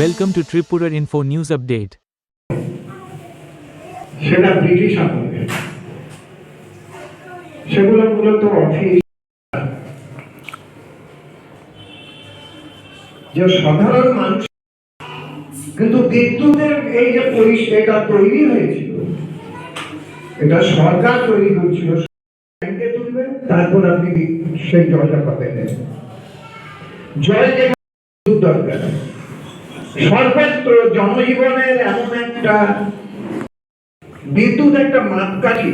Welcome to Tripura Info News Update. সেটা British সেগুলো মূলত যে সাধারণ মানুষ কিন্তু বিদ্যুতের এই যে পরিষেবা তৈরি হয়েছিল। এটা সরকার তৈরি তারপর আপনি সেই জলটা পাবেন। জল দরকার। সর্বত্র জনজীবনের এমন একটা বিদ্যুৎ একটা মাপকাঠি।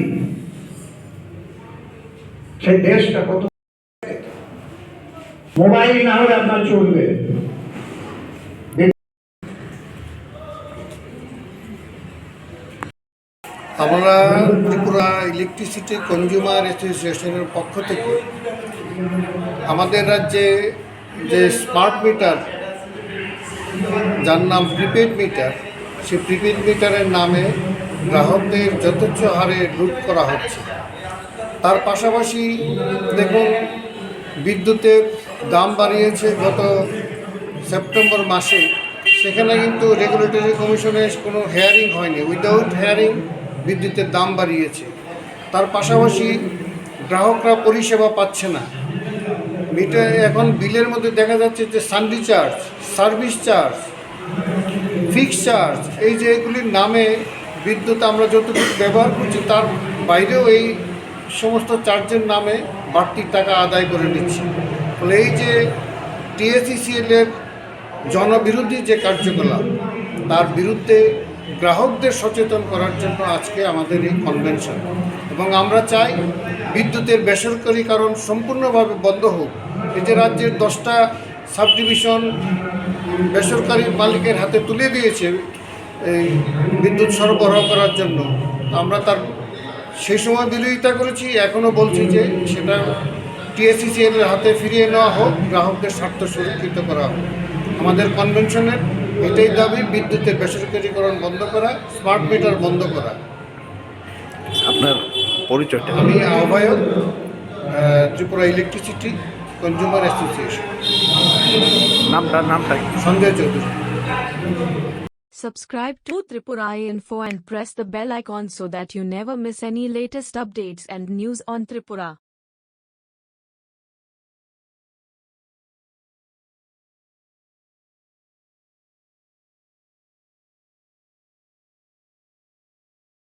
সেই দেশটা কত মোবাইল না হলে আপনার চলবে। আমরা ত্রিপুরা ইলেকট্রিসিটি কনজিউমার অ্যাসোসিয়েশনের পক্ষ থেকে আমাদের রাজ্যে যে স্মার্ট মিটার যার নাম প্রিপেড মিটার। সে প্রিপেড মিটারের নামে গ্রাহকদের যথেচ্ছ হারে লুট করা হচ্ছে। তার পাশাপাশি দেখুন, বিদ্যুতের দাম বাড়িয়েছে গত সেপ্টেম্বর মাসে। সেখানে কিন্তু রেগুলেটরি কমিশনে কোনো হেয়ারিং হয়নি। উইদাউট হেয়ারিং বিদ্যুতের দাম বাড়িয়েছে। তার পাশাপাশি গ্রাহকরা পরিষেবা পাচ্ছে না। মিটার এখন বিলের মধ্যে দেখা যাচ্ছে যে সানডি charge service charge fix charge এই যে এগুলির নামে বিদ্যুৎ আমরা যতটুকু ব্যবহার করছি, তার বাইরেও এই সমস্ত চার্জের নামে বাড়তি টাকা আদায় করে নিচ্ছে। ফলে এই যে টিএসিসিএল এর জনবিরোধী যে কার্যকলাপ, তার বিরুদ্ধে গ্রাহকদের সচেতন করার জন্য আজকে আমাদের এই কনভেনশন এবং আমরা চাই বিদ্যুতের বেসরকারীকরণ সম্পূর্ণভাবে বন্ধ হোক। এই যে রাজ্যের দশটা সাব ডিভিশন বেসরকারি মালিকের হাতে তুলে দিয়েছে এই বিদ্যুৎ সরবরাহ করার জন্য আমরা তার সেই সময় বিরোধিতা করেছি, এখনও বলছি যে সেটা টিএসসিসিএল এর হাতে ফিরিয়ে নেওয়া হোক, গ্রাহকদের স্বার্থ সুরক্ষিত করা হোক। আমাদের কনভেনশনের এটাই দাবি বিদ্যুতের বেসরকারীকরণ বন্ধ করা স্মার্ট মিটার বন্ধ করা আপনার পরিচয়টা আমি আহ্বায়ক ত্রিপুরা ইলেকট্রিসিটি কনজিউমার অ্যাসোসিয়েশন নামটা নামটা Sanjay Chowdhury Subscribe to Tripura Info and press the bell icon so that you never miss any latest updates and news on Tripura.